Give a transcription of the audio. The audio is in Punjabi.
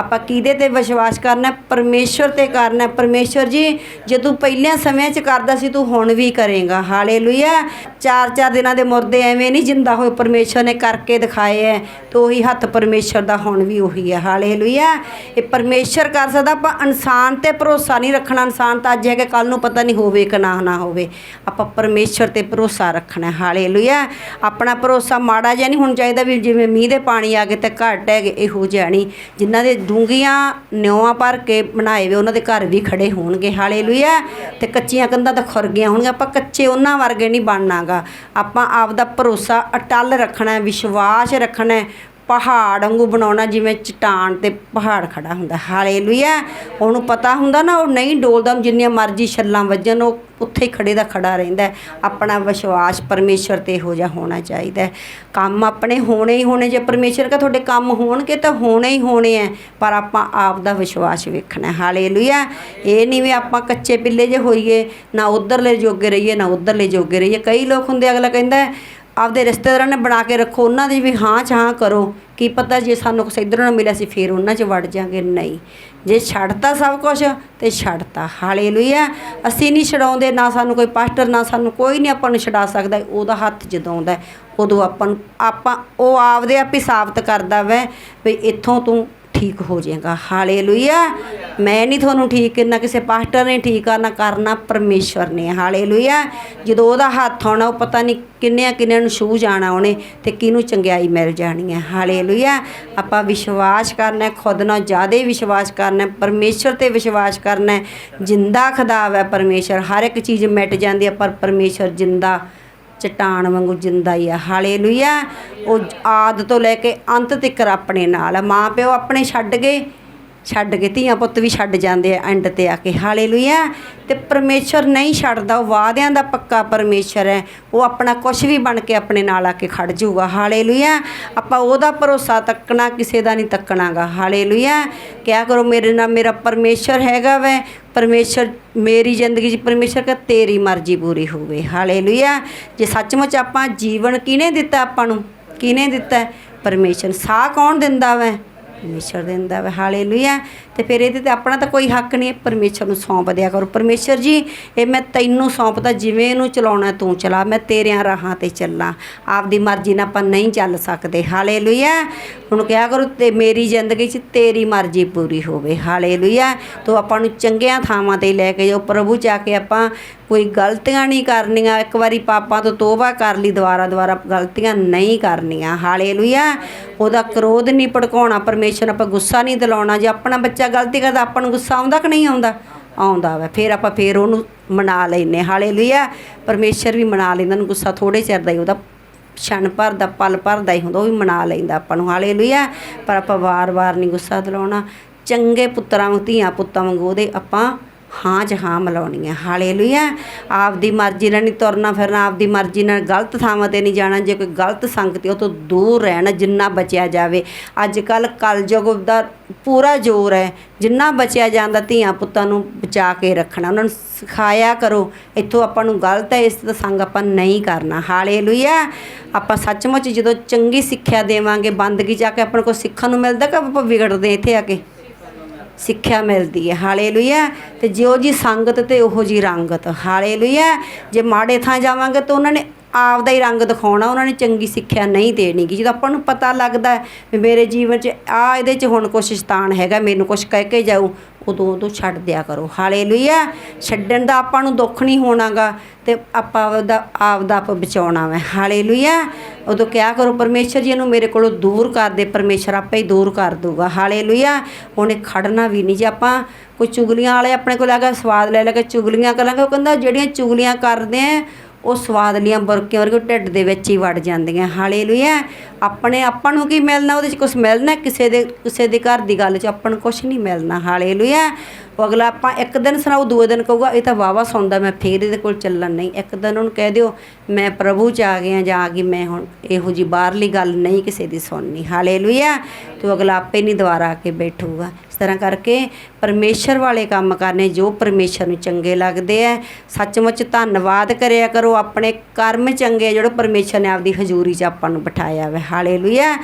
ਆਪਾਂ ਕਿਹਦੇ ਤੇ ਵਿਸ਼ਵਾਸ ਕਰਨਾ ਹੈ? ਪਰਮੇਸ਼ਵਰ ਤੇ ਕਰਨਾ ਹੈ। ਪਰਮੇਸ਼ਵਰ ਜੀ ਜੇ ਤੂੰ ਪਹਿਲਿਆਂ ਸਮਿਆਂ 'ਚ ਕਰਦਾ ਸੀ, ਤੂੰ ਹੁਣ ਵੀ ਕਰੇਗਾ। ਹਾਲੇਲੂਇਆ। ਚਾਰ ਚਾਰ ਦਿਨਾਂ ਦੇ ਮੁਰਦੇ ਐਵੇਂ ਨਹੀਂ ਜਿੰਦਾ ਹੋਏ ਪਰਮੇਸ਼ਵਰ ਨੇ ਕਰਕੇ ਦਿਖਾਏ ਐ। ਤੇ ਉਹੀ ਹੱਥ ਪਰਮੇਸ਼ਵਰ ਦਾ ਹੁਣ ਵੀ ਉਹੀ ਹੈ ਹਾਲੇਲੂਇਆ। ਇਹ ਪਰਮੇਸ਼ਵਰ ਕਰ ਸਕਦਾ, ਆਪਾਂ ਇਨਸਾਨ ਤੇ ਭਰੋਸਾ ਨਹੀਂ ਰੱਖਣਾ। ਇਨਸਾਨ ਤਾਂ ਅੱਜ ਹੈ ਕਿ ਕੱਲ ਨੂੰ ਪਤਾ ਨਹੀਂ ਹੋਵੇ ਕਿ ਨਾ ਨਾ ਹੋਵੇ। ਆਪਾਂ ਪਰਮੇਸ਼ਵਰ ਤੇ ਭਰੋਸਾ ਰੱਖਣਾ ਹੈ। ਹਾਲੇਲੂਇਆ। ਆਪਣਾ ਭਰੋਸਾ ਮਾੜਾ ਜਿਹਾ ਨਹੀਂ ਹੋਣਾ ਚਾਹੀਦਾ ਵੀ ਜਿਵੇਂ ਮੀਂਹ ਦੇ ਪਾਣੀ ਆ ਗਏ ਤੇ ਘਟ ਹੈਗੇ, ਇਹੋ ਜਿਹਾ ਨਹੀਂ। ਜਿਨ੍ਹਾਂ ਦੇ ਡੂੰਘੀਆਂ ਨਿਉਆਂ ਭਰ ਕੇ ਬਣਾਏ ਵੇ, ਉਹਨਾਂ ਦੇ ਘਰ ਵੀ ਖੜੇ ਹੋਣਗੇ, ਹਾਲੇਲੂਇਆ। ਤੇ ਕੱਚੀਆਂ ਕੰਧਾਂ ਤਾਂ ਖੁਰਗੀਆਂ ਹੋਣਗੀਆਂ, ਆਪਾਂ ਕੱਚੇ ਉਹਨਾਂ ਵਰਗੇ ਨਹੀਂ ਬਣਨਾਗਾ। ਆਪਾਂ ਆਪ ਦਾ ਭਰੋਸਾ ਅਟਲ ਰੱਖਣਾ ਹੈ, ਵਿਸ਼ਵਾਸ ਰੱਖਣਾ ਹੈ ਪਹਾੜ ਵਾਂਗੂ ਬਣਾਉਣਾ, ਜਿਵੇਂ ਚਟਾਨ ਤੇ ਪਹਾੜ ਖੜਾ ਹੁੰਦਾ, ਹਾਲੇਲੂਇਆ। ਉਹਨੂੰ ਪਤਾ ਹੁੰਦਾ ਨਾ, ਉਹ ਨਹੀਂ ਡੋਲਦਾ, ਜਿੰਨੀਆਂ ਮਰਜ਼ੀ ਛੱਲਾਂ ਵੱਜਣ, ਉਹ ਉੱਥੇ ਹੀ ਖੜੇ ਦਾ ਖੜਾ ਰਹਿੰਦਾ ਆਪਣਾ ਵਿਸ਼ਵਾਸ ਪਰਮੇਸ਼ਰ ਤੇ ਇਹੋ ਜਿਹਾ ਹੋਣਾ ਚਾਹੀਦਾ ਕੰਮ ਆਪਣੇ ਹੋਣੇ ਹੀ ਹੋਣੇ, ਜੇ ਪਰਮੇਸ਼ਰ ਕਾ ਤੁਹਾਡੇ ਕੰਮ ਹੋਣਗੇ ਤਾਂ ਹੋਣੇ ਹੀ ਹੋਣੇ ਹੈ, ਪਰ ਆਪਾਂ ਆਪ ਦਾ ਵਿਸ਼ਵਾਸ ਵੇਖਣਾ ਹੈ। ਹਾਲੇਲੂਇਆ। ਇਹ ਨਹੀਂ ਵੀ ਆਪਾਂ ਕੱਚੇ ਪਿੱਲੇ ਜੇ ਹੋਈਏ, ਨਾ ਉਧਰਲੇ ਜੋਗੇ ਰਹੀਏ, ਨਾ ਉਧਰਲੇ ਜੋਗੇ ਰਹੀਏ। ਕਈ ਲੋਕ ਹੁੰਦੇ, ਅਗਲਾ ਕਹਿੰਦਾ ਆਪਦੇ ਰਿਸ਼ਤੇਦਾਰਾਂ ਨੇ ਬਣਾ ਕੇ ਰੱਖੋ, ਉਹਨਾਂ ਦੀ ਵੀ ਹਾਂ ਚ ਹਾਂ ਕਰੋ। ਕੀ ਪਤਾ ਜੇ ਸਾਨੂੰ ਕੁਛ ਇੱਧਰੋਂ ਨਾ ਮਿਲਿਆ ਸੀ, ਫੇਰ ਉਹਨਾਂ 'ਚ ਵੜ ਜਾਾਂਗੇ। ਨਹੀਂ, ਜੇ ਛੱਡਤਾ ਸਭ ਕੁਝ ਤੇ ਛੱਡਤਾ। ਹਾਲੇਲੂਇਆ। ਅਸੀਂ ਨਹੀਂ ਛਡਾਉਂਦੇ, ਨਾ ਸਾਨੂੰ ਕੋਈ ਪਾਸਟਰ, ਨਾ ਸਾਨੂੰ ਕੋਈ ਨਹੀਂ ਆਪਾਂ ਨੂੰ ਛਡਾ ਸਕਦਾ। ਉਹਦਾ ਹੱਥ ਜਦੋਂ ਆਉਂਦਾ ਉਦੋਂ ਆਪਾਂ ਨੂੰ, ਆਪਾਂ, ਉਹ ਆਪਦੇ ਆਪ ਹੀ ਸਾਬਤ ਕਰਦਾ ਵੈ, ਵੀ ਇੱਥੋਂ ਤੂੰ ਠੀਕ ਹੋ ਜਾਏਗਾ। ਹਾਲੇਲੂਇਆ। ਮੈਂ ਨਹੀਂ ਤੁਹਾਨੂੰ ਠੀਕ ਕਰਨਾ ਕਿਸੇ ਪਾਸਟਰ ਨੇ ਠੀਕ ਕਰਨਾ ਕਰਨਾ ਪਰਮੇਸ਼ਵਰ ਨੇ। ਹਾਲੇਲੂਇਆ। ਜਦੋਂ ਉਹਦਾ ਹੱਥ ਆਉਣਾ ਉਹ ਪਤਾ ਨਹੀਂ ਕਿੰਨਿਆਂ ਕਿੰਨਿਆਂ ਨੂੰ ਛੂਹ ਜਾਣਾ ਉਹਨੇ ਤੇ ਕਿਹਨੂੰ ਚੰਗਿਆਈ ਮਿਲ ਜਾਣੀ ਹੈ ਹਾਲੇਲੂਇਆ। ਆਪਾਂ ਵਿਸ਼ਵਾਸ ਕਰਨਾ ਖੁਦ ਨਾਲ ਜ਼ਿਆਦਾ ਵਿਸ਼ਵਾਸ ਕਰਨਾ ਹੈ, ਤੇ ਵਿਸ਼ਵਾਸ ਕਰਨਾ ਜਿੰਦਾ ਖੁਦਾ ਹੈ ਪਰਮੇਸ਼ਵਰ। ਹਰ ਇੱਕ ਚੀਜ਼ ਮਿਟ ਜਾਂਦੀ ਹੈ ਪਰ ਪਰਮੇਸ਼ਵਰ ਜਿੰਦਾ ਚਟਾਨ ਵਾਂਗੂ ਜਿੰਦਾ ਹੀ ਆ, ਹਾਲੇਲੂਇਆ। ਉਹ ਆਦ ਤੋਂ ਲੈ ਕੇ ਅੰਤ ਤੱਕ ਆਪਣੇ ਨਾਲ ਆ। ਮਾਂ ਪਿਓ ਆਪਣੇ ਛੱਡ ਗਏ। ਛੱਡ ਕੇ ਧੀਆਂ ਪੁੱਤ ਵੀ ਛੱਡ ਜਾਂਦੇ ਆ ਐਂਡ ਤੇ ਆ ਕੇ, ਹਾਲੇਲੂਇਆ। ਤੇ ਪਰਮੇਸ਼ਰ ਨਹੀਂ ਛੱਡਦਾ, ਉਹ ਵਾਅਦਿਆਂ ਦਾ ਪੱਕਾ ਪਰਮੇਸ਼ਰ ਹੈ। ਉਹ ਆਪਣਾ ਕੁਝ ਵੀ ਬਣ ਕੇ ਆਪਣੇ ਨਾਲ ਆ ਕੇ ਖੜ ਜਾਊਗਾ। ਹਾਲੇਲੂਇਆ। ਆਪਾਂ ਉਹਦਾ ਭਰੋਸਾ ਤੱਕਣਾ, ਕਿਸੇ ਦਾ ਨਹੀਂ ਤੱਕਣਾਗਾ। ਹਾਲੇਲੂਇਆ। ਕਿਆ ਕਰੋ, ਮੇਰੇ ਨਾਲ ਮੇਰਾ ਪਰਮੇਸ਼ਰ ਹੈਗਾ ਵੈ। ਪਰਮੇਸ਼ਰ, ਮੇਰੀ ਜ਼ਿੰਦਗੀ 'ਚ ਪਰਮੇਸ਼ਰ ਕਹ, ਤੇਰੀ ਮਰਜ਼ੀ ਪੂਰੀ ਹੋਵੇ। ਹਾਲੇਲੂਇਆ। ਜੇ ਸੱਚਮੁੱਚ ਆਪਾਂ ਜੀਵਨ ਕਿਹਨੇ ਦਿੱਤਾ ਆਪਾਂ ਨੂੰ? ਕਿਹਨੇ ਦਿੱਤਾ? ਹੈ? ਪਰਮੇਸ਼ਰ। ਸਾਹ ਕੌਣ ਦਿੰਦਾ ਵੈ? ਪਰਮੇਸ਼ਰ ਦਿੰਦਾ ਵਾ ਹਾਲੇਲੂਇਆ ਤੇ ਫਿਰ ਇਹਦੇ ਤੇ ਆਪਣਾ ਤਾਂ ਕੋਈ ਹੱਕ ਨਹੀਂ ਹੈ, ਪਰਮੇਸ਼ਰ ਨੂੰ ਸੌਂਪ ਦਿਆ ਕਰੋ। ਪਰਮੇਸ਼ਰ ਜੀ ਇਹ ਮੈਂ ਤੈਨੂੰ ਸੌਂਪਦਾ ਜਿਵੇਂ ਇਹਨੂੰ ਚਲਾਉਣਾ ਤੂੰ ਚਲਾ। ਮੈਂ ਤੇਰਿਆਂ ਰਾਹਾਂ ਤੇ ਚੱਲਾਂ। ਆਪਦੀ ਮਰਜ਼ੀ ਨਾਲ ਆਪਾਂ ਨਹੀਂ ਚੱਲ ਸਕਦੇ। ਹਾਲੇਲੂਇਆ ਹੁਣ ਕਿਹਾ ਕਰੋ? ਤੇ ਮੇਰੀ ਜ਼ਿੰਦਗੀ 'ਚ ਤੇਰੀ ਮਰਜ਼ੀ ਪੂਰੀ ਹੋਵੇ। ਹਾਲੇਲੂਇਆ ਤੋ ਆਪਾਂ ਨੂੰ ਚੰਗੀਆਂ ਥਾਵਾਂ ਤੇ ਲੈ ਕੇ ਜਾਓ। ਪ੍ਰਭੂ ਜਾ ਕੇ ਆਪਾਂ ਕੋਈ ਗਲਤੀਆਂ ਨਹੀਂ ਕਰਨੀਆਂ। ਇੱਕ ਵਾਰੀ ਪਾਪਾਂ ਤੋਂ ਤੋਬਾ ਕਰ ਲਈ ਦੁਬਾਰਾ ਦੁਬਾਰਾ ਗਲਤੀਆਂ ਨਹੀਂ ਕਰਨੀਆਂ। ਹਾਲੇਲੂਇਆ ਉਹਦਾ ਕ੍ਰੋਧ ਨਹੀਂ ਭੜਕਾਉਣਾ ਪਰਮੇਸ਼ਰ ਆਪਾਂ ਗੁੱਸਾ ਨਹੀਂ ਦਿਲਾਉਣਾ, ਜੇ ਆਪਣਾ ਬੱਚਾ ਗਲਤੀ ਕਰਦਾ, ਆਪਾਂ ਨੂੰ ਗੁੱਸਾ ਆਉਂਦਾ ਕਿ ਨਹੀਂ ਆਉਂਦਾ? ਆਉਂਦਾ ਵਾ, ਫਿਰ ਆਪਾਂ ਫਿਰ ਉਹਨੂੰ ਮਨਾ ਲੈਨੇ ਹਾਲੇਲੂਇਆ, ਪਰਮੇਸ਼ਰ ਵੀ ਮਨਾ ਲੈਂਦਾ ਨੂੰ ਗੁੱਸਾ ਥੋੜੇ ਚਿਰ ਦਾ ਹੀ, ਉਹਦਾ ਛਣ ਭਰ ਦਾ, ਪਲ ਭਰ ਦਾ ਹੀ ਹੁੰਦਾ, ਉਹ ਵੀ ਮਨਾ ਲੈਂਦਾ ਆਪਾਂ ਨੂੰ। ਹਾਲੇਲੂਇਆ, ਪਰ ਆਪਾਂ ਵਾਰ-ਵਾਰ ਨਹੀਂ ਗੁੱਸਾ ਦਿਲਾਉਣਾ। ਚੰਗੇ ਪੁੱਤਰਾਂ ਵਾਂਗ, ਧੀਆਂ ਪੁੱਤਾਂ ਵਾਂਗ, ਉਹਦੇ ਆਪਾਂ ਹਾਂ ਚ ਹਾਂ ਮਿਲਾਉਣੀ ਹੈ ਹਾਲੇਲੂਇਆ। ਆਪਦੀ ਮਰਜ਼ੀ ਨਾਲ ਨਹੀਂ ਤੁਰਨਾ ਫਿਰਨਾ, ਆਪਦੀ ਮਰਜ਼ੀ ਨਾਲ ਗਲਤ ਥਾਵਾਂ ਤੇ ਨਹੀਂ ਜਾਣਾ। ਜੇ ਕੋਈ ਗਲਤ ਸੰਗਤ ਉਹ ਤੋਂ ਦੂਰ ਰਹਿਣਾ, ਜਿੰਨਾ ਬਚਿਆ ਜਾਵੇ। ਅੱਜ ਕੱਲ ਕਲਯੁਗ ਦਾ ਪੂਰਾ ਜ਼ੋਰ ਹੈ। ਜਿੰਨਾ ਬਚਿਆ ਜਾਂਦਾ, ਧੀਆਂ ਪੁੱਤਾਂ ਨੂੰ ਬਚਾ ਕੇ ਰੱਖਣਾ। ਉਹਨਾਂ ਨੂੰ ਸਿਖਾਇਆ ਕਰੋ, ਇੱਥੋਂ ਆਪਾਂ ਨੂੰ ਗਲਤ ਹੈ, ਇਸ ਦਾ ਸੰਗ ਆਪਾਂ ਨਹੀਂ ਕਰਨਾ। ਹਾਲੇਲੂਇਆ। ਆਪਾਂ ਸੱਚਮੁੱਚ ਜਦੋਂ ਚੰਗੀ ਸਿੱਖਿਆ ਦੇਵਾਂਗੇ, ਬੰਦਗੀ ਜਾ ਕੇ ਆਪਾਂ ਨੂੰ ਕੁਛ ਸਿੱਖਣ ਨੂੰ ਮਿਲਦਾ ਕਿ ਆਪਾਂ ਵਿਗੜਦੇ ਇੱਥੇ ਆ ਕੇ? ਸਿੱਖਿਆ ਮਿਲਦੀ ਹੈ। ਹਾਲੇਲੂਇਆ। ਤੇ ਜਿਉ ਜੀ ਸੰਗਤ ਤੇ ਉਹੋ ਜੀ ਰੰਗਤ। ਹਾਲੇਲੂਇਆ। ਜੇ ਮਾੜੇ ਥਾਂ ਜਾਵਾਂਗੇ ਤਾਂ ਉਹਨਾਂ ਨੇ ਆਪਦਾ ਹੀ ਰੰਗ ਦਿਖਾਉਣਾ, ਉਹਨਾਂ ਨੇ ਚੰਗੀ ਸਿੱਖਿਆ ਨਹੀਂ ਦੇਣੀ ਗੀ। ਜਦੋਂ ਆਪਾਂ ਨੂੰ ਪਤਾ ਲੱਗਦਾ ਵੀ ਮੇਰੇ ਜੀਵਨ 'ਚ ਆ, ਇਹਦੇ 'ਚ ਹੁਣ ਕੁਛ ਸ਼ੈਤਾਨ ਹੈਗਾ, ਮੈਨੂੰ ਕੁਛ ਕਹਿ ਕੇ ਜਾਊ, ਉਦੋਂ ਉਦੋਂ ਛੱਡ ਦਿਆ ਕਰੋ। ਹਾਲੇਲੂਇਆ! ਛੱਡਣ ਦਾ ਆਪਾਂ ਨੂੰ ਦੁੱਖ ਨਹੀਂ ਹੋਣਾਗਾ ਤੇ ਆਪਾਂ ਆਪਦਾ ਆਪਦਾ ਆਪ ਬਚਾਉਣਾ ਵਾ। ਹਾਲੇਲੂਇਆ! ਉਦੋਂ ਕਿਹਾ ਕਰੋ, ਪਰਮੇਸ਼ਰ ਜੀ ਇਹਨੂੰ ਮੇਰੇ ਕੋਲੋਂ ਦੂਰ ਕਰ ਦੇ, ਪਰਮੇਸ਼ਰ ਆਪੇ ਹੀ ਦੂਰ ਕਰ ਦੂਗਾ। ਹਾਲੇਲੂਇਆ! ਉਹਨੇ ਖੜਨਾ ਵੀ ਨਹੀਂ ਜੇ ਆਪਾਂ ਕੋਈ ਚੁਗਲੀਆਂ ਵਾਲੇ ਆਪਣੇ ਕੋਲ ਆ ਕੇ ਸਵਾਦ ਲੈ ਲੈ ਕੇ ਚੁਗਲੀਆਂ ਕਰਾਂਗੇ, ਉਹ ਕਹਿੰਦਾ ਜਿਹੜੀਆਂ ਚੁਗਲੀਆਂ ਕਰਦੇ ਆ ਉਹ ਸਵਾਦ ਲੀਆਂ ਬੁਰਕੀਆਂ ਵਰਗੇ ਢਿੱਡ ਦੇ ਵਿੱਚ ਹੀ ਵੜ ਜਾਂਦੀਆਂ। ਹਾਲੇਲੂਇਆ। ਆਪਣੇ ਆਪਾਂ ਨੂੰ ਕੀ ਮਿਲਣਾ? ਉਹਦੇ 'ਚ ਕੁਝ ਮਿਲਣਾ? ਕਿਸੇ ਦੇ ਕਿਸੇ ਦੇ ਘਰ ਦੀ ਗੱਲ 'ਚ ਆਪਾਂ ਨੂੰ ਕੁਝ ਨਹੀਂ ਮਿਲਣਾ। ਹਾਲੇਲੂਇਆ। ਉਹ ਅਗਲਾ ਆਪਾਂ ਇੱਕ ਦਿਨ ਸੁਣਾਓ, ਦੂਏ ਦਿਨ ਕਹੂਗਾ, ਇਹ ਤਾਂ ਵਾਵਾ ਸੌਂਦਾ, ਮੈਂ ਫੇਰ ਇਹਦੇ ਕੋਲ ਚੱਲਣ ਨਹੀਂ। ਇੱਕ ਦਿਨ ਉਹਨੂੰ ਕਹਿ ਦਿਓ, ਮੈਂ ਪ੍ਰਭੂ 'ਚ ਆ ਗਿਆ ਜਾਂ ਆ ਗਈ, ਮੈਂ ਹੁਣ ਇਹੋ ਜੀ ਬਾਹਰਲੀ ਗੱਲ ਨਹੀਂ ਕਿਸੇ ਦੀ ਸੁਣਨੀ। ਹਾਲੇਲੂਇਆ! ਤੇ ਅਗਲਾ ਆਪੇ ਨਹੀਂ ਦੁਬਾਰਾ ਆ ਕੇ ਬੈਠੂਗਾ। ਇਸ ਤਰ੍ਹਾਂ ਕਰਕੇ ਪਰਮੇਸ਼ਰ ਵਾਲੇ ਕੰਮ ਕਰਨੇ, ਜੋ ਪਰਮੇਸ਼ਰ ਨੂੰ ਚੰਗੇ ਲੱਗਦੇ ਆ, ਸੱਚਮੁੱਚ ਧੰਨਵਾਦ ਕਰਿਆ ਕਰੋ, ਆਪਣੇ ਕਰਮ ਚੰਗੇ ਜਿਹੜੇ ਪਰਮੇਸ਼ਰ ਨੇ ਆਪਦੀ ਹਜ਼ੂਰੀ 'ਚ ਆਪਾਂ ਨੂੰ ਬਿਠਾਇਆ ਵਾ। ਹਾਲੇਲੂਇਆ!